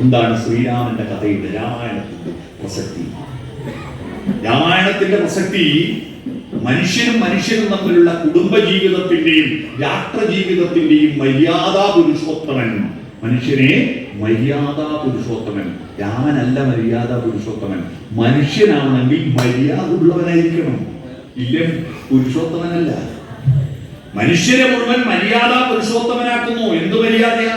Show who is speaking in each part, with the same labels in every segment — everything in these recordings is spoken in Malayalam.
Speaker 1: എന്താണ് ശ്രീരാമന്റെ കഥയുടെ രാമായണത്തിന്റെ പ്രസക്തി? രാമായണത്തിന്റെ പ്രസക്തി മനുഷ്യനും മനുഷ്യനും തമ്മിലുള്ള കുടുംബ ജീവിതത്തിന്റെയും രാഷ്ട്ര ജീവിതത്തിന്റെയും മര്യാദാ പുരുഷോത്തമൻ മനുഷ്യനെ മര്യാദാ പുരുഷോത്തമൻ രാമനല്ല മര്യാദാ പുരുഷോത്തമൻ മനുഷ്യനാണെങ്കിൽ മര്യാദ ഉള്ളവനായിരിക്കണം ഇല്ല പുരുഷോത്തമനല്ല. മനുഷ്യരെ മുഴുവൻ മര്യാദാ പുരുഷോത്തമനാക്കുന്നു എന്ത് മര്യാദയാ?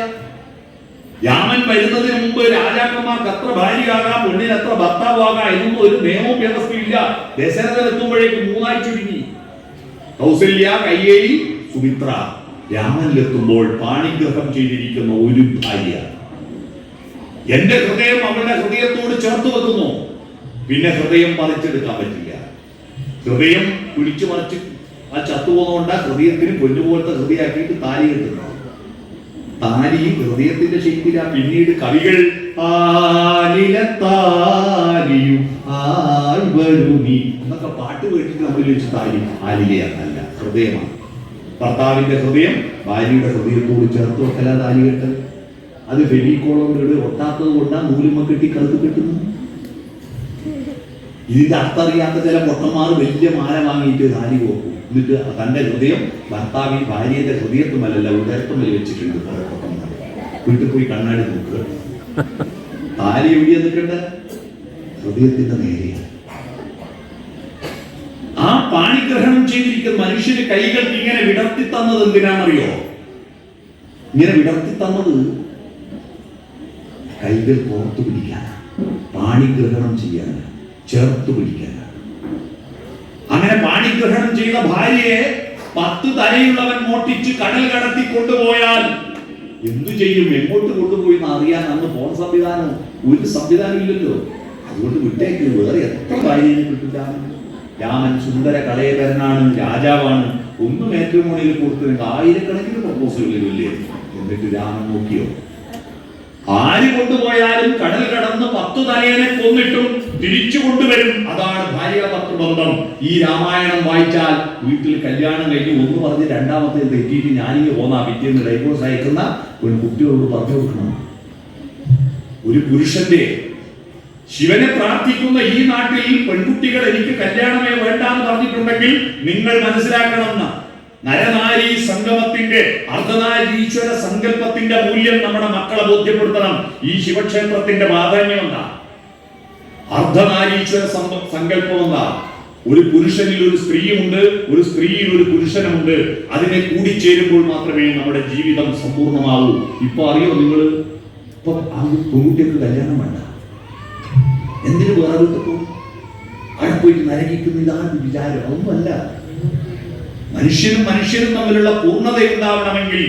Speaker 1: രാമൻ വരുന്നതിന് മുമ്പ് രാജാക്കന്മാർക്ക് അത്ര ഭാര്യയാകാം പെണ്ണിന് അത്ര ഭർത്താവാകാം ഇതൊന്നും ഒരു നിയമവും വ്യവസ്ഥയില്ല ദശരഥൻ എത്തുമ്പോഴേക്ക് മൂന്നായി ചുരുങ്ങി. കൗസല്യ കയ്യേരി സുമിത്ര രാമനിലെത്തുമ്പോൾ പാണിഗ്രഹം ചെയ്തിരിക്കുന്ന ഒരു ഭാര്യ. എന്റെ ഹൃദയം അവളുടെ ഹൃദയത്തോട് ചേർത്ത് വെക്കുന്നു. പിന്നെ ഹൃദയം പറിച്ചെടുക്കാൻ പറ്റില്ല. ഹൃദയം പിടിച്ചു മറിച്ച് ആ ചത്തുപോകുന്നതുകൊണ്ട് ഹൃദയത്തിന് പൊന്നുപോലത്തെ ഹൃദയമാക്കിയിട്ട് താലി കെട്ടുന്നത് താലിയും ഹൃദയത്തിന്റെ ശക്തിയില പിന്നീട് കവികൾ എന്നൊക്കെ പാട്ട് കേട്ടിട്ട് നമ്മൾ ആലിലയല്ല ഹൃദയമാണ്. ഭർത്താവിന്റെ ഹൃദയം ഭാര്യയുടെ ഹൃദയത്തോട് ചേർത്ത് വെക്കല താലി കെട്ടൽ. അത് ഫെലിക്കോളോട് ഒട്ടാത്തത് കൊണ്ടാ നൂലുമ കെട്ടി കറുത്ത് കെട്ടുന്നു ഇതിന്റെ അർത്ഥറിയാത്ത ചില പൊട്ടന്മാർ വലിയ മാല വാങ്ങിയിട്ട് താലി പോക്കും എന്നിട്ട് തന്റെ ഹൃദയം ഭർത്താവിൻ ഭാര്യയുടെ ഹൃദയത്തുമല്ല ഉദരത്തുമല്ല വെച്ചിട്ടുണ്ട് വീട്ടിൽ പോയി കണ്ണാടി നോക്കുക താലി എവിടെയാ നിൽക്കണ്ട? ഹൃദയത്തിന്റെ നേരെയാണ്. ആ പാണിഗ്രഹണം ചെയ്തിരിക്കുന്ന മനുഷ്യന് കൈകൾ ഇങ്ങനെ വിടർത്തി തന്നത് എന്തിനാണെന്നറിയോ? ഇങ്ങനെ വിടർത്തി തന്നത് കൈകൾ പുറത്തു പിടിക്കാനാണ്. പാണിഗ്രഹണം ചെയ്യാനാണ്. ചേർത്ത് പിടിക്കാനാണ്. അങ്ങനെ പാണിഗ്രഹണം ചെയ്ത ഭാര്യയെ പത്ത് തലയുള്ളവൻ മോട്ടിച്ച് കടൽ കടത്തി കൊണ്ടുപോയാൽ എന്തു ചെയ്യും? എങ്ങോട്ട് കൊണ്ടുപോയി എന്ന് അറിയാൻ അന്ന് ഫോൺ സംവിധാനം ഒരു സംവിധാനം ഇല്ലല്ലോ. അതുകൊണ്ട് വിട്ടേക്ക്. വേറെ എത്ര ഭാര്യയെ കിട്ടില്ല രാമൻ സുന്ദര കളയകരനാണ് രാജാവാണ്. ഒന്നും ഏറ്റവും മുന്നിൽ കൊടുത്തിരുന്നത് ആയിരക്കണക്കിന് പ്രപ്പോസലുകളില്ലേ എന്നിട്ട് രാമൻ നോക്കിയോ? ആര് കൊണ്ടുപോയാലും കടൽ കടന്ന് പത്തു തലയനെ കൊന്നിട്ടും തിരിച്ചു കൊണ്ടുവരും. അതാണ് ഭാര്യ ബന്ധം ഈ രാമായണം വായിച്ചാൽ വീട്ടിൽ കല്യാണം കഴിഞ്ഞ് ഒന്ന് പറഞ്ഞ് രണ്ടാമത്തെ തെറ്റിയിട്ട് ഞാനീ പോന്നാ? പിറ്റേന്ന് ഡൈവോഴ്സ് അയക്കുന്ന പെൺകുട്ടികളോട് പറഞ്ഞു കൊടുക്കണം. ഒരു പുരുഷന്റെ ശിവനെ പ്രാർത്ഥിക്കുന്ന ഈ നാട്ടിൽ പെൺകുട്ടികൾ എനിക്ക് കല്യാണമേ വേണ്ട എന്ന് പറഞ്ഞിട്ടുണ്ടെങ്കിൽ നിങ്ങൾ മനസ്സിലാക്കണം നരനാരി സംഗമത്തിന്റെ അർദ്ധനാരീശ്വര സങ്കല്പത്തിന്റെ മൂല്യം നമ്മുടെ മക്കളെ ബോധ്യപ്പെടുത്തണം. ഈ ശിവക്ഷേത്രത്തിന്റെ പ്രാധാന്യം എന്താ? അർദ്ധനാരീശ്വര സങ്കല്പം എന്താ? ഒരു പുരുഷനിൽ ഒരു സ്ത്രീയുമുണ്ട് ഒരു സ്ത്രീയിൽ ഒരു പുരുഷനുമുണ്ട്. അതിനെ കൂടിച്ചേരുമ്പോൾ മാത്രമേ നമ്മുടെ ജീവിതം സമ്പൂർണമാവൂ ഇപ്പൊ അറിയോ നിങ്ങൾ ഇപ്പൊ ആ കല്യാണം വേണ്ട. എന്തിനു വേറെ പോകും അവിടെ പോയിട്ട് നരകിക്കുന്ന ഇതാണ് വിചാരം. അതൊന്നുമല്ല. മനുഷ്യനും മനുഷ്യനും തമ്മിലുള്ള പൂർണത ഉണ്ടാവണമെങ്കിൽ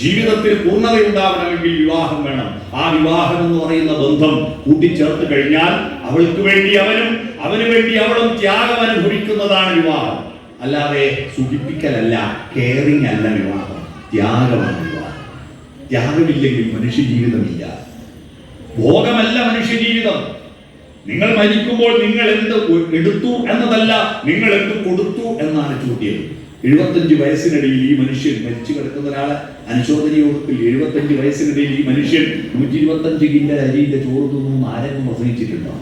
Speaker 1: ജീവിതത്തിൽ പൂർണത ഉണ്ടാവണമെങ്കിൽ വിവാഹം വേണം. ആ വിവാഹം എന്ന് പറയുന്ന ബന്ധം കൂട്ടിച്ചേർത്ത് കഴിഞ്ഞാൽ അവൾക്ക് വേണ്ടി അവനും അവന് വേണ്ടി അവളും ത്യാഗം അനുഭവിക്കുന്നതാണ് വിവാഹം. അല്ലാതെ സുഖിപ്പിക്കലല്ല കെയറിങ് അല്ല വിവാഹം. ത്യാഗമാണ് വിവാഹം. ത്യാഗമില്ലെങ്കിൽ മനുഷ്യ ജീവിതമില്ല ഭോഗമല്ല മനുഷ്യ ജീവിതം നിങ്ങൾ മരിക്കുമ്പോൾ നിങ്ങൾ എന്ത് എടുത്തു എന്നതല്ല നിങ്ങൾ എന്ത് കൊടുത്തു എന്നാണ് ചോദ്യം. എഴുപത്തഞ്ച് വയസ്സിനിടയിൽ ഈ മനുഷ്യൻ മരിച്ചു കിടക്കുന്ന ഒരാളെ അനുശോചന യോഗത്തിൽ എഴുപത്തഞ്ച് വയസ്സിനിടയിൽ ഈ മനുഷ്യൻ നൂറ്റി ഇരുപത്തഞ്ച് കിൻഡൽ അരിയുടെ ചോറ് തിന്നും ആരെങ്കിലും പ്രസംഗിച്ചിട്ടുണ്ടോ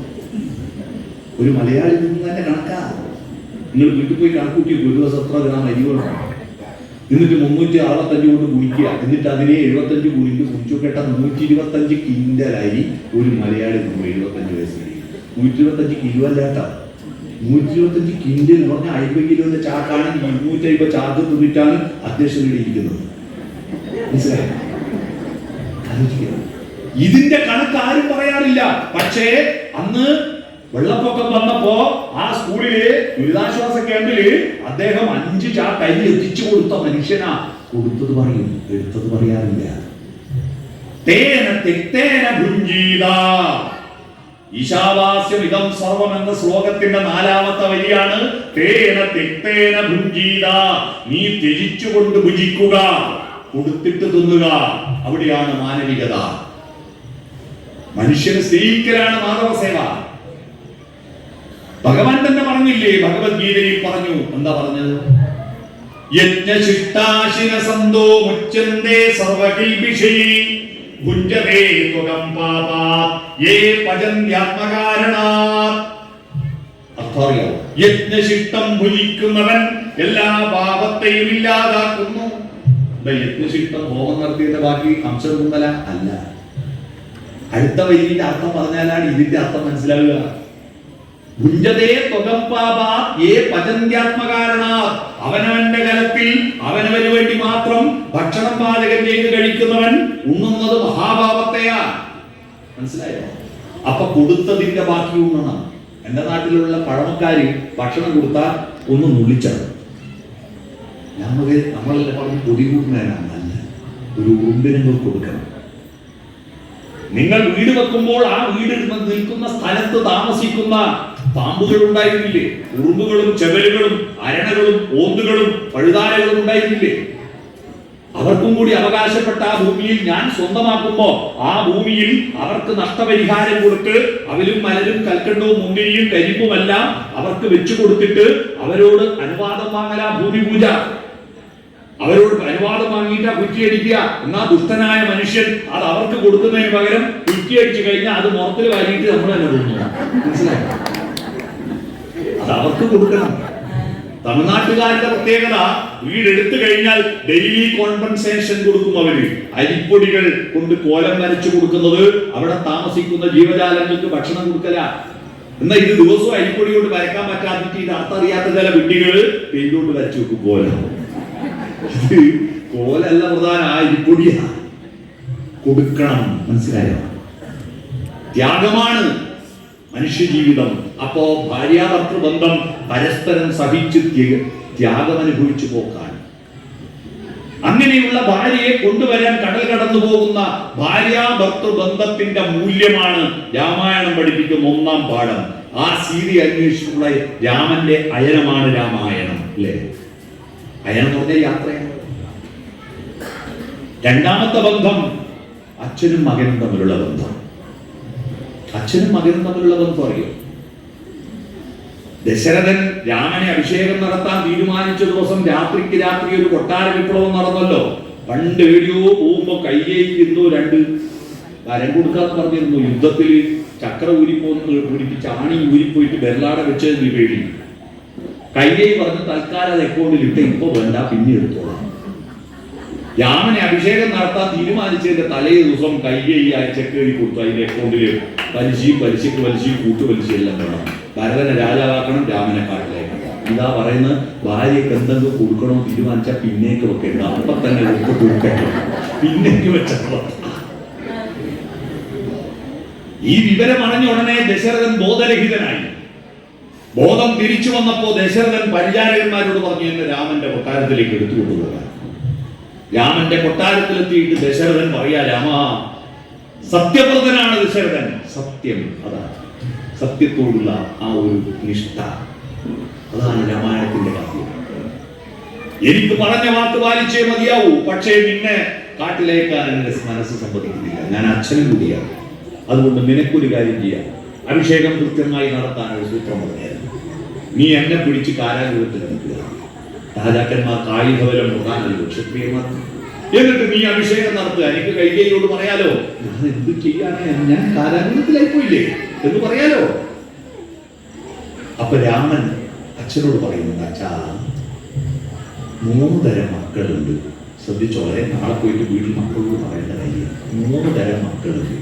Speaker 1: ഒരു മലയാളി നിന്ന് തന്നെ കണക്കാ. നിങ്ങൾ വീട്ടിൽ പോയി കണക്കൂട്ടി ഒരു ദിവസം എത്ര ഗ്രാം അരി വേണം എന്നിട്ട് മുന്നൂറ്റി അറുപത്തഞ്ച് കൊണ്ട് കുടിക്കുക എന്നിട്ട് അതിനെ എഴുപത്തഞ്ച് കുടിക്ക് കുടിച്ചു കേട്ട നൂറ്റി ഇരുപത്തഞ്ച് കിൻഡൽ അരി ഒരു മലയാളി തിന്നു എഴുപത്തഞ്ച് വയസ്സിനിടയിൽ. നൂറ്റി ഇരുപത്തഞ്ച് കിലോ അല്ല കേട്ടോ. നൂറ്റി ഇരുപത്തഞ്ച് കിൻഡിൽ എന്ന് പറഞ്ഞാൽ അമ്പത് കിലോന്റെ ചാർട്ടാണ് ഇരുന്നൂറ്റി അമ്പത് ചാക്ക് തുന്നിട്ടാണ് അധ്യക്ഷൻ ഇവിടെ ഇരിക്കുന്നത്. ഇതിന്റെ കണക്ക് ആരും പറയാറില്ല. പക്ഷേ അന്ന് വെള്ളപ്പൊക്കം വന്നപ്പോ ആ സ്കൂളിൽ ദുരിതാശ്വാസ ക്യാമ്പിൽ അദ്ദേഹം അഞ്ച് ചാക്ക് അരി എത്തിച്ചു കൊടുത്ത മനുഷ്യനാ. കൊടുത്തത് പറയും എടുത്തത് പറയാറില്ല. തേന തെക്തേന ഭുഞ്ജീത ഈശാവാസ്യം ഇതം സർവം എന്ന ശ്ലോകത്തിന്റെ നാലാമത്തെ വരിയാണ്. തേന തെക്തേന ഭുഞ്ചീത നീ ത്യജിച്ചുകൊണ്ട് ഭുജിക്കുക കൊടുത്തിട്ട് തിന്നുക. അവിടെയാണ് മാനവികത. മനുഷ്യനെ സ്നേഹിക്കലാണ് മാധവ സേവ ഭഗവാൻ തന്നെ പറഞ്ഞില്ലേ ഭഗവത്ഗീതയിൽ പറഞ്ഞു. എന്താ പറഞ്ഞത്? യജ്ഞശിഷ്ടാശിന സന്തോ മുച്ചന്തേ സർവകിൽബിഷൈ ഭുഞ്ചതേ ത്വകം യേ യജ്ഞശിഷ്ടം ഭുജിക്കുന്നവൻ എല്ലാ പാപത്തെയും ഇല്ലാതാക്കുന്നു. യജ്ഞശിഷ്ടം ഹോമം നടത്തിയതിന്റെ ബാക്കി അംശം കുന്നല അല്ല. അടുത്ത വരിയുടെ അർത്ഥം പറഞ്ഞാലാണ് ഇതിന്റെ അർത്ഥം മനസ്സിലാവുക. ഭുഞ്ചതേ ത്വകം പാപാ ഏ പചന്ത്യാത്മകാരണാ അവനവന്റെ കലത്തിൽ അവനവന് വേണ്ടി മാത്രം ഭക്ഷണം പാചകം ചെയ്ത് കഴിക്കുന്നവൻ ഉണ്ണുന്നത് മഹാഭാവത്തെയാ മനസ്സിലായോ? അപ്പൊ കൊടുത്തതിന്റെ ബാക്കി ഉണ്ണണം. എന്റെ നാട്ടിലുള്ള പഴമക്കാര് ഭക്ഷണം കൊടുത്താൽ ഒന്ന് നുള്ളിച്ചാണ്. നമുക്ക് നമ്മളെല്ലാം പറഞ്ഞ് പൊടി കൂട്ടുന്നതിനാണ് നല്ല ഒരു ഉറുമ്പിനെ കൊടുക്കണം. നിങ്ങൾ വീട് വെക്കുമ്പോൾ ആ വീട് നിൽക്കുന്ന സ്ഥലത്ത് താമസിക്കുന്ന പാമ്പുകൾ ഉണ്ടായിരുന്നില്ലേ ഉറുമ്പുകളും ചെവലുകളും അരണകളും ഓന്തുകളും പഴുതാരകളും ഉണ്ടായിരുന്നില്ലേ? അവർക്കും കൂടി അവകാശപ്പെട്ട ആ ഭൂമിയിൽ ഞാൻ സ്വന്തമാക്കുമ്പോ ആ ഭൂമിയിൽ അവർക്ക് നഷ്ടപരിഹാരം കൊടുത്ത് അവരും മലരും കൽക്കണ്ടവും മുന്തിരിയും കരിമ്പുമെല്ലാം അവർക്ക് വെച്ചു കൊടുത്തിട്ട് അവരോട് അനുവാദം വാങ്ങലാ ഭൂമി പൂജ അവരോട് അനുവാദം വാങ്ങിയിട്ട് കുറ്റിയടിക്കുക എന്നാ ദുഷ്ടനായ മനുഷ്യൻ അത് അവർക്ക് കൊടുക്കുന്നതിന് പകരം കുറ്റിയടിച്ചു കഴിഞ്ഞാൽ അത് മുറത്തിൽ വാരിയിട്ട് നമ്മൾ തന്നെ മനസ്സിലായി? അവർക്ക് കൊടുക്കണം. തമിഴ്നാട്ടുകാരുടെ പ്രത്യേകത വീടെടുത്തു കഴിഞ്ഞാൽ ഡെയിലി കോമ്പൻസേഷൻ കൊടുക്കും അവർ. അരിപ്പൊടികൾ കൊണ്ട് കോലം വരച്ചു കൊടുക്കുന്നത് അവിടെ താമസിക്കുന്ന ജീവജാലങ്ങൾക്ക് ഭക്ഷണം കൊടുക്കല. എന്നാൽ ഇത് ദിവസവും അരിപ്പൊടി കൊണ്ട് വരക്കാൻ പറ്റാതിട്ട് ഇത് അർത്ഥറിയാത്ത ചില കുട്ടികൾ പെയിന്റ് വരച്ചു വെക്കും കോലം. കോലല്ല പ്രധാന ആ അരിപ്പൊടിയാ. കൊടുക്കണം. മനസ്സിലായോ? ത്യാഗമാണ്. മനുഷ്യജീവിതം അപ്പോ ഭാര്യാഭർത്തൃ ബന്ധം പരസ്പരം സഹിച്ച് ത്യാഗം അനുഭവിച്ചു പോക്കാൻ അങ്ങനെയുള്ള ഭാര്യയെ കൊണ്ടുവരാൻ കടൽ കടന്നു പോകുന്ന ഭാര്യാഭർത്തൃ ബന്ധത്തിന്റെ മൂല്യമാണ് രാമായണം പഠിപ്പിക്കുന്ന ഒന്നാം പാഠം. ആ സീതി അന്വേഷിച്ചുള്ള രാമന്റെ അയനമാണ് രാമായണം അല്ലേ? അയനം എന്ന് പറഞ്ഞ യാത്രയാണ്. രണ്ടാമത്തെ ബന്ധം അച്ഛനും മകനും തമ്മിലുള്ള ബന്ധം. അച്ഛനും മകനും തമ്മിലുള്ള ബന്ധം അറിയോ? ദശരഥൻ രാമനെ അഭിഷേകം നടത്താൻ തീരുമാനിച്ച ദിവസം രാത്രിക്ക് രാത്രി ഒരു കൊട്ടാര വിപ്ലവം നടന്നല്ലോ. പണ്ട് എവിടെയോ പോകുമ്പോ കയ്യേക്ക് എന്തോ രണ്ട് വരം കൊടുക്കാന്ന് പറഞ്ഞിരുന്നു. യുദ്ധത്തിൽ ചക്ര ഊരിപ്പോന്ന് പിടിപ്പിച്ച് ആണി ഊരിപ്പോയിട്ട് ബെർലാട വെച്ചതിന് പേടി കയ്യേ പറഞ്ഞ് തൽക്കാലം അത് അക്കൗണ്ടിൽ ഇട്ട് ഇപ്പൊ വേണ്ട പിന്നെ എടുത്തോളാം. രാമനെ അഭിഷേകം നടത്താൻ തീരുമാനിച്ചതിന്റെ തലേ ദിവസം കൈകൈ ഈ ചെക്ക് എഴുതി കൊടുത്തു. അതിന്റെ അക്കൗണ്ടിൽ പലിശയും പലിശക്ക് പലിശയും കൂട്ടുപലിശയും എല്ലാം വേണം ഭരതനെ രാജാവാക്കണം രാമനെ കാട്ടിലേക്കണം ഇതാ പറയുന്നത് ഭാര്യക്ക് എന്തെങ്കിലും കൊടുക്കണോ തീരുമാനിച്ചാൽ പിന്നേക്ക് വെക്കേണ്ട അപ്പൊ തന്നെ കൊടുക്കണം പിന്നേക്ക് വെച്ചപ്പോ ഈ വിവരം അറിഞ്ഞ ഉടനെ ദശരഥൻ ബോധരഹിതനായി. ബോധം തിരിച്ചു വന്നപ്പോ ദശരഥൻ പരിചാരകന്മാരോട് പറഞ്ഞു എന്നെ രാമന്റെ കൊട്ടാരത്തിലേക്ക് എടുത്തു കൊണ്ടുപോകാൻ രാമന്റെ കൊട്ടാരത്തിലെത്തിയിട്ട് ദശരഥൻ പറയാ രാമ സത്യവ്രതനാണ് ദശരഥൻ. സത്യം അതാണ് സത്യത്തോടുള്ള ആ ഒരു നിഷ്ഠ. അതാണ് രാമായണത്തിന്റെ കാര്യം എനിക്ക് പറഞ്ഞ വാക്ക് പാലിച്ചേ മതിയാവൂ. പക്ഷേ നിന്നെ കാട്ടിലേക്കാൻ എന്റെ മനസ്സ് സമ്മതിക്കുന്നില്ല ഞാൻ അച്ഛനും കൂടിയാണ്. അതുകൊണ്ട് നിനക്കൊരു കാര്യം ചെയ്യാം. അഭിഷേകം കൃത്യമായി നടത്താനൊരു സൂത്രം പറഞ്ഞായിരുന്നു. നീ എന്നെ പിടിച്ച് കാരാഗ്രഹത്തിൽ നിൽക്കുക. രാജാക്കന്മാർ കായികബലം മുഖാനല്ലോ ക്ഷത്രിയന്മാർ എന്നിട്ട് നീ അഭിഷേകം നടത്തുക. എനിക്ക് കൈകൈയോട് പറയാലോ? ഞാൻ എന്ത് ചെയ്യാനാ? ഞാൻ കാരാഗൃഹത്തിലായി പോയില്ലേ എന്ന് പറയാലോ? അപ്പൊ രാമൻ അച്ഛനോട് പറയുന്നുണ്ട് അച്ഛാ മൂന്ന് തരം മക്കളുണ്ട്. ശ്രദ്ധിച്ചോളെ നാളെ പോയിട്ട് വീട്ടിൽ മക്കളോട് പറയേണ്ട കാര്യം. മൂന്ന് തരം മക്കളുണ്ട്.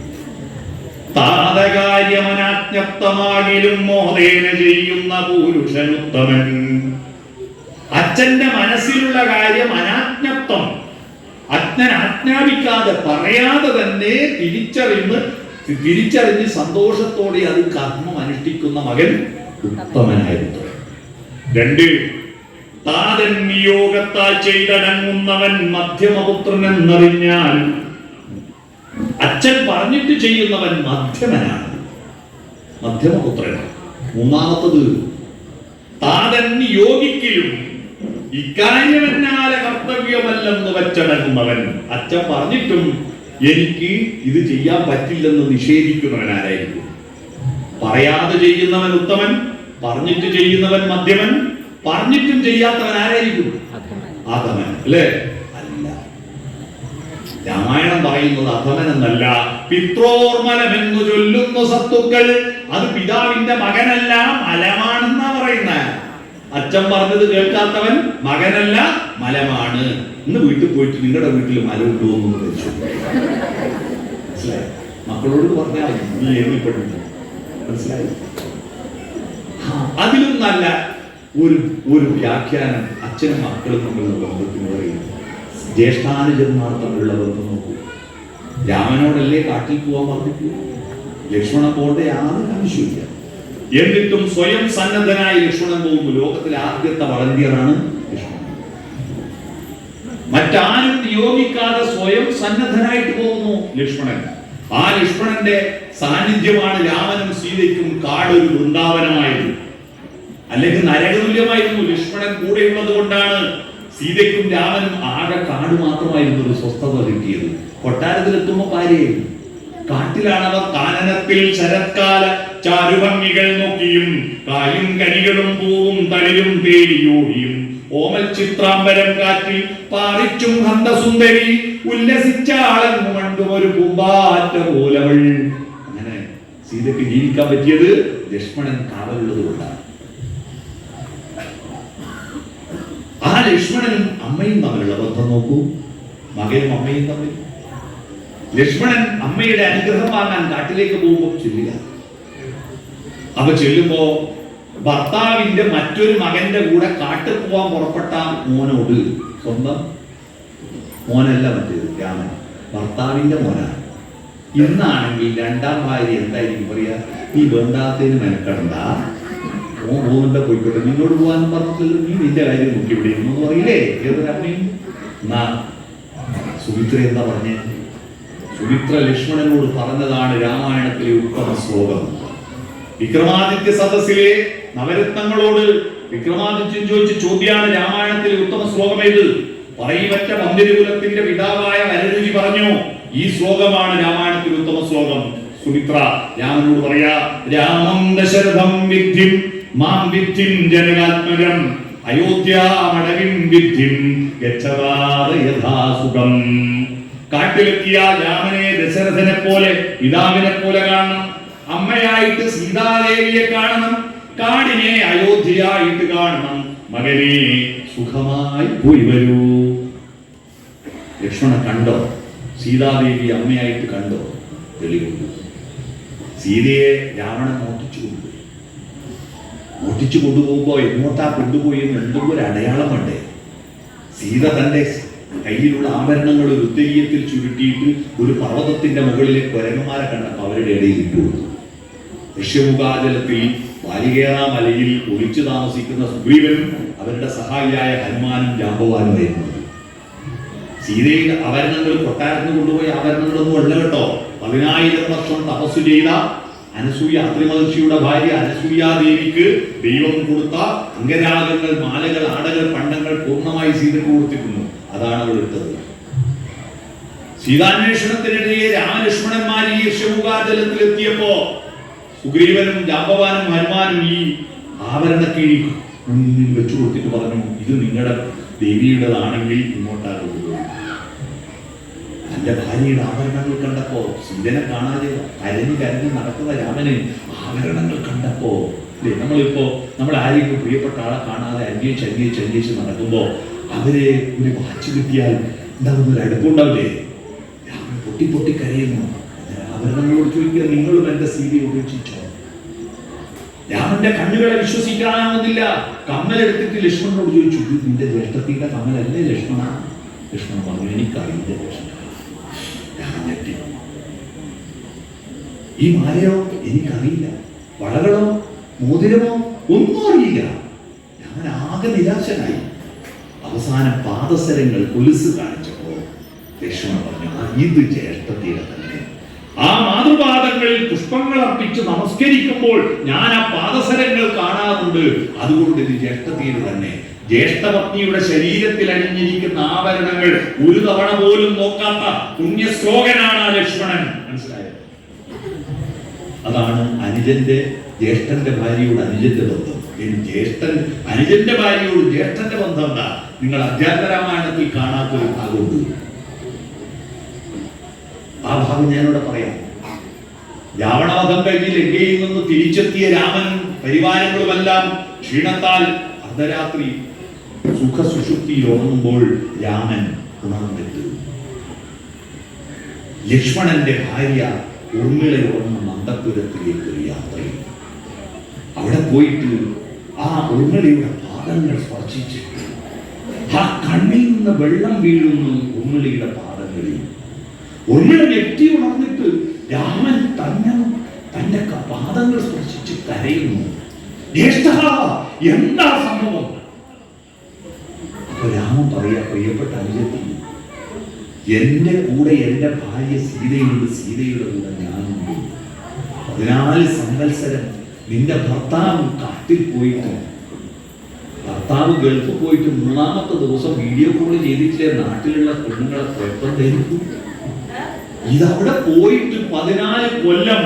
Speaker 1: താതകാര്യമനാജ്ഞപ്തമാകിലും മോദേന ചെയ്യുന്ന പുരുഷനുത്തമൻ. അച്ഛന്റെ മനസ്സിലുള്ള കാര്യം അനാജ്ഞത്വം. അജ്ഞൻ ആജ്ഞാപിക്കാതെ പറയാതെ തന്നെ തിരിച്ചറിഞ്ഞ് തിരിച്ചറിഞ്ഞ് സന്തോഷത്തോടെ അത് കർമ്മം അനുഷ്ഠിക്കുന്ന മകൻ ഉത്തമനായിരുന്നു. രണ്ട് താതൻ നിയോഗത്താൽ ചെയ്തടങ്ങുന്നവൻ മധ്യമപുത്രൻ എന്നറിഞ്ഞാൽ അച്ഛൻ പറഞ്ഞിട്ട് ചെയ്യുന്നവൻ മധ്യമനാണ്. മധ്യമപുത്രൻ മൂന്നാമത്തത് താതൻ യോഗിക്കലും ഇക്കാര്യം എന്നാലെ കർത്തവ്യമല്ലെന്ന് വച്ചടങ്ങുന്നവൻ അച്ഛൻ പറഞ്ഞിട്ടും എനിക്ക് ഇത് ചെയ്യാൻ പറ്റില്ലെന്ന് നിഷേധിക്കുന്നവൻ ആരായിരിക്കും? പറയാതെ ചെയ്യുന്നവൻ ഉത്തമൻ പറഞ്ഞിട്ട് ചെയ്യുന്നവൻ മധ്യമൻ പറഞ്ഞിട്ടും ചെയ്യാത്തവൻ ആരായിരിക്കും? അധമൻ അല്ലേ? അല്ല. രാമായണം പറയുന്നത് അധമൻ അധമനെന്നല്ല പിത്രോർമലമെന്നു ചൊല്ലുന്ന സത്തുക്കൾ. അത് പിതാവിന്റെ മകനല്ല മലമാണ് അച്ഛൻ പറഞ്ഞത് കേൾക്കാത്തവൻ മകനല്ല മലമാണ്. ഇന്ന് വീട്ടിൽ പോയിട്ട് നിങ്ങളുടെ വീട്ടിൽ മല ഉണ്ടോന്ന് വെച്ചു മനസ്സിലായി? മക്കളോട് പറഞ്ഞാൽ നീ മനസ്സിലായി? അതിലും നല്ല ഒരു ഒരു വ്യാഖ്യാനം അച്ഛനും മക്കളും തമ്മിലുള്ള ബന്ധത്തിന് പറയുന്നു. ജ്യേഷ്ഠാനുജന്മാർ തമ്മിലുള്ള ബന്ധം നോക്കൂ. രാമനോടല്ലേ കാട്ടിൽ പോവാൻ പറഞ്ഞിട്ടില്ല ലക്ഷ്മണൻ പോകേണ്ട യാതൊരു ആവശ്യമില്ല. എന്നിട്ടും സ്വയം സന്നദ്ധനായി ലക്ഷ്മണൻ പോകുന്നു ലോകത്തിലെ ആദ്യത്തെ വളണ്ടിയറാണ് മറ്റാരും നിയോഗിക്കാതെ സ്വയം സന്നദ്ധനായിട്ട് പോകുന്നു ലക്ഷ്മണൻ. ആ ലക്ഷ്മണന്റെ സാന്നിധ്യമാണ് രാമനും സീതയ്ക്കും കാടൊരു വൃന്ദാവനമായത്. അല്ലെങ്കിൽ നരകതുല്യമായിരുന്നു ലക്ഷ്മണൻ കൂടെയുള്ളത് കൊണ്ടാണ് സീതയ്ക്കും രാമനും ആകെ കാട് മാത്രമായിരുന്നു ഒരു സ്വസ്ഥത കിട്ടിയത്. കൊട്ടാരത്തിലെത്തുമ്പോ കാട്ടിലാണ് കാട്ടിലാണവർ കാനനത്തിൽ ശരത്കാല ചാരുഭംഗികൾ നോക്കിയും കായും കരികളും പൂവും തളിരും തേടിയോടിയും. ഓമൽ ചിത്രാംബരം കാറ്റിൽ പാറിച്ചും ഹന്തസുന്ദരി ഉല്ലസിച്ച കണ്ടും ഒരു പൂമ്പാറ്റ പോലവൾ. അങ്ങനെ സീതയ്ക്ക് ജീവിക്കാൻ പറ്റിയത് ലക്ഷ്മണൻ കാവലുള്ളത് ആ ലക്ഷ്മണനും അമ്മയും തമ്മിലുള്ള ബന്ധം നോക്കൂ. മകനും അമ്മയും തമ്മിൽ. ലക്ഷ്മണൻ അമ്മയുടെ അനുഗ്രഹം വാങ്ങാൻ കാട്ടിലേക്ക് പോകുമ്പോൾ ചെല്ലുക. അപ്പൊ ചെല്ലുമ്പോ ഭർത്താവിന്റെ മറ്റൊരു മകന്റെ കൂടെ കാട്ടിൽ പോവാൻ പുറപ്പെട്ട മോനോട് സ്വന്തം മോനല്ല മറ്റേത് രാമൻ ഭർത്താവിന്റെ മോനാണ്. ഇന്നാണെങ്കിൽ രണ്ടാം ഭാര്യ എന്തായിരിക്കും പറയാ? നീ വേണ്ടാത്തതിന് മെനക്കെടണ്ട. ഓ പോകുന്നുണ്ട് പോയിക്കോട്ടെ. നിന്നോട് പോകാൻ പറഞ്ഞില്ല നീ നിന്റെ കാര്യം നോക്കി ഇവിടെ എന്ന് പറയില്ലേ? ഏതൊരമ്മയും എന്നാ സുമിത്ര എന്താ പറഞ്ഞേ? സുമിത്ര ലക്ഷ്മണനോട് പറഞ്ഞതാണ് രാമായണത്തിലെ ഉത്തമ ശ്ലോകം. വിക്രമാദിത്യ സദസ്സിലെ നവരത്നങ്ങളോട് വിക്രമാദിത്യൻ ചോദിച്ച ചോദ്യമാണ് രാമായണത്തിലെ ഉത്തമ ശ്ലോകം ഏത്? പറയിവറ്റ മന്ദിരകുലത്തിന്റെ പിതാവായ വരരുചി പറഞ്ഞു ഈ ശ്ലോകമാണ് രാമായണത്തിലെ ഉത്തമ ശ്ലോകം. സുമിത്ര രാമനോട് പറയാ രാമം ദശരഥം വിദ്ധിം മാം വിദ്ധിം ജനകാത്മജം അയോധ്യാമടവിം വിദ്ധിം ഗച്ഛതാത യഥാസുഖം കാട്ടിലെത്തിയ രാമനെ ദശരഥനെ പോലെ പിതാവിനെ പോലെ കാണണം. അമ്മയായിട്ട് സീതാദേവിയെ കാണണം കാടിനെ അയോധ്യയായിട്ട് കാണണം. മകനെ സുഖമായി പോയി വരൂ. ലക്ഷ്മണ കണ്ടോ? സീതാദേവി അമ്മയായിട്ട് കണ്ടോ? തെളിവുണ്ട്. സീതയെ രാവണൻ മോട്ടിച്ചു കൊണ്ടുപോയി. മോട്ടിച്ചു കൊണ്ടുപോകുമ്പോ എങ്ങോട്ടാ കൊണ്ടുപോയി എന്ന് എന്തെങ്കിലും ഒരു അടയാളം വേണ്ടേ സീത തന്റെ കയ്യിലുള്ള ആഭരണങ്ങൾ ഒരു ഉത്തരീയത്തിൽ ചുരുട്ടിയിട്ട് ഒരു പർവതത്തിന്റെ മുകളിലെ കുരങ്ങന്മാരെ കണ്ടപ്പോൾ അവരുടെ ഇടയിൽ ഇട്ടുകൊടുത്തു ഋഷ്യമുഖാചലത്തിൽ ബാലികേറ മലയിൽ ഒളിച്ചു താമസിക്കുന്ന സുഗ്രീവനും അവരുടെ സഹായിയായ ഹനുമാനും ജാമ്പവാനും വരുന്നത് സീതയിൽ ആഭരണങ്ങൾ കൊട്ടാരത്തിന് കൊണ്ടുപോയി ആഭരണങ്ങളൊന്നും അല്ല കേട്ടോ. പതിനായിരം വർഷം തപസ്സു ചെയ്ത അനസൂയ അത്രിമഹർഷിയുടെ ഭാര്യ അനസൂയാദേവിക്ക് ദൈവം കൊടുത്ത അംഗരാഗങ്ങൾ മാലകൾ ആടകൾ പണ്ടങ്ങൾ പൂർണമായി സീതയ്ക്ക് കൊടുത്തിരിക്കുന്നു. അതാണ് അവൾ എടുത്തത്. സീതാന്വേഷണത്തിനിടയെ രാമലക്ഷ്മണന്മാർ ഈ ഋഷ്യമുഖാചലത്തിലെത്തിയപ്പോ സുഗ്രീവനും ജാമ്പവാനും ഹനുമാനും ഈ ആഭരണക്കിഴി മുന്നിൽ വെച്ചു കൊടുത്തിട്ട് പറഞ്ഞു ഇത് നിങ്ങളുടെ ദേവിയുടേതാണെങ്കിൽ ഇങ്ങോട്ടാണ് കൊണ്ടുപോകും തന്റെ ഭാര്യയുടെ ആഭരണങ്ങൾ കണ്ടപ്പോ സീതനെ കാണാതെ കരഞ്ഞു കരഞ്ഞ് നടക്കുന്ന രാമന് ആഭരണങ്ങൾ കണ്ടപ്പോ അല്ലേ നമ്മളിപ്പോ നമ്മൾ ആരെങ്കിലും പ്രിയപ്പെട്ട ആളെ കാണാതെ അന്വേഷിച്ച് അന്വേഷിച്ച് അന്വേഷിച്ച് നടക്കുമ്പോ അവരെ ഒരു വാച്ച് കിട്ടിയാൽ ഉണ്ടാകുന്ന ഒരു അടുപ്പുണ്ടാവില്ലേ? രാമൻ പൊട്ടി പൊട്ടി കരയുന്നു. ആഭരണങ്ങളോട് ചോദിക്കുക നിങ്ങളും എന്റെ സീതയെ ഉപേക്ഷിച്ചോ രാമന്റെ കണ്ണുകളെ വിശ്വസിക്കാനാവുന്നില്ല. കമ്മലെടുത്തിട്ട് ലക്ഷ്മണനോട് ചോദിച്ചു "ഇത് നിന്റെ ജ്യേഷ്ഠത്തിന്റെ കമ്മലല്ലേ ലക്ഷ്മണ? ലക്ഷ്മണൻ പറഞ്ഞു എനിക്കറിയില്ല ലക്ഷ്മണ ഞാൻ ഈ മാലയോ? എനിക്കറിയില്ല. വളകളോ? മോതിരമോ? ഒന്നും അറിയില്ല. ഞാൻ ആകെ നിരാശനായി. അവസാനം പാദസരങ്ങൾ കൊലുസ് കാണിച്ചപ്പോൾ ലക്ഷ്മണൻ പറഞ്ഞു "ആ, ഇത് ജ്യേഷ്ഠത്തിയുടെ ആ മാതൃപാദങ്ങളിൽ പുഷ്പങ്ങൾ അർപ്പിച്ച് നമസ്കരിക്കുമ്പോൾ ഞാൻ ആ പാദസരങ്ങൾ കാണാറുണ്ട്. അതുകൊണ്ട് ഇത് ജ്യേഷ്ഠതീര് തന്നെ. ജ്യേഷ്ഠപത്നിയുടെ ശരീരത്തിൽ അണിഞ്ഞിരിക്കുന്ന ആഭരണങ്ങൾ ഒരു തവണ പോലും നോക്കാത്ത പുണ്യശ്ലോകനാണ് ആ ലക്ഷ്മണൻ. മനസ്സിലായത് അതാണ് അനുജന്റെ ജ്യേഷ്ഠന്റെ ഭാര്യയോട് അനുജന്റെ ബന്ധം. ജ്യേഷ്ഠൻ അനുജന്റെ ഭാര്യയോട് ജ്യേഷ്ഠന്റെ ബന്ധം എന്താ? നിങ്ങൾ അധ്യാത്മരാമായണത്തിൽ കാണാത്തൊരു ഭാഗമുണ്ട്. ആ ഭാഗം ഞാനിവിടെ പറയാം. രാവണവധം കഴിഞ്ഞ് ലങ്കയിൽ നിന്ന് തിരിച്ചെത്തിയ രാമൻ പരിവാരങ്ങളുമെല്ലാം ക്ഷീണത്താൽ അർദ്ധരാത്രി സുഖസുഷുപ്തിയിൽ ഉറങ്ങുമ്പോൾ രാമൻ ഉണർന്നിട്ട്. ലക്ഷ്മണന്റെ ഭാര്യ ഉർമിളയോടുന്ന മന്ദപുരത്തിലേക്ക് ഒരു യാത്രയിൽ. അവിടെ പോയിട്ട് ആ ഉർമിളയുടെ പാദങ്ങൾ സ്പർശിച്ചിട്ട് ആ കണ്ണിൽ നിന്ന് വെള്ളം വീഴുന്നു ഉർമിളയുടെ പാദങ്ങളിൽ. ഉർമിള ഞെട്ടി ഉണർന്നിട്ട് രാമൻ തന്നെ തന്റെ പാദങ്ങൾ സ്പർശിച്ച് കരയുന്നു. എന്താ സംഭവം? അപ്പൊ രാമൻ പറയാ പ്രിയപ്പെട്ട അനുജത്തി എന്റെ കൂടെ എന്റെ ഭാര്യ സീതയുണ്ട് സീതയുടെ കൂടെ ഞാനുണ്ട്. പതിനാല് സംവത്സരം നിന്റെ ഭർത്താവ് കാട്ടിൽ പോയിട്ട് ഭർത്താവ് ഗൾഫ് പോയിട്ട് മൂന്നാമത്തെ ദിവസം വീഡിയോ കോൾ ചെയ്തിട്ടില്ലേ? നാട്ടിലുള്ള പെണ്ണുങ്ങളെ കുഴപ്പം ധരിക്കും ഇതവിടെ പോയിട്ട് പതിനാല് കൊല്ലം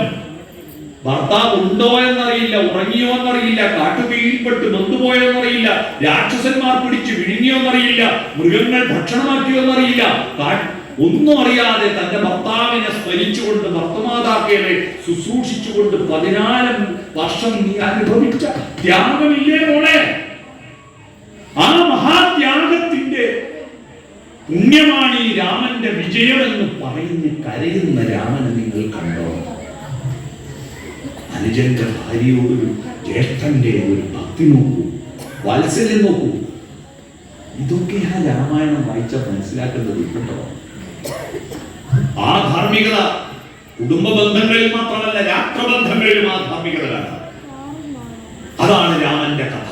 Speaker 1: ഭർത്താവ് ഉണ്ടോ എന്നറിയില്ല ഉറങ്ങിയോ എന്നറിയില്ല കാട്ടുതീയിൽപ്പെട്ട് നൊന്നുപോയോ എന്നറിയില്ല രാക്ഷസന്മാർ പിടിച്ച് വിഴുങ്ങിയോ എന്നറിയില്ല മൃഗങ്ങൾ ഭക്ഷണമാക്കിയോ എന്നറിയില്ല ഒന്നും അറിയാതെ തന്റെ ഭർത്താവിനെ സ്മരിച്ചുകൊണ്ട് ഭർത്തമാതാക്കേനെ ശുശ്രൂഷിച്ചുകൊണ്ട് പതിനാല് വർഷം നീ അനുഭവിച്ച ത്യാഗമില്ലേ മോളെ? ആ മഹാത്യാഗത്തിന്റെ പുണ്യമാണ് ഈ രാമന്റെ വിജയമെന്ന് പറയുന്ന കരയുന്ന രാമനെ നിങ്ങൾ കണ്ടോ? അനുജന്റെ ഭാര്യയോടൊരു ജ്യേഷ്ഠന്റെ ഒരു ഭക്തി നോക്കൂ വാത്സല്യം നോക്കൂ. ഇതൊക്കെ ആ രാമായണം വായിച്ച മനസ്സിലാക്കേണ്ടത് കേട്ടോ ആ ധാർമ്മികത കുടുംബ ബന്ധങ്ങളിൽ മാത്രമല്ല രാഷ്ട്രബന്ധങ്ങളിലും ആ ധാർമ്മികത കാണാം. അതാണ് രാമന്റെ കഥ.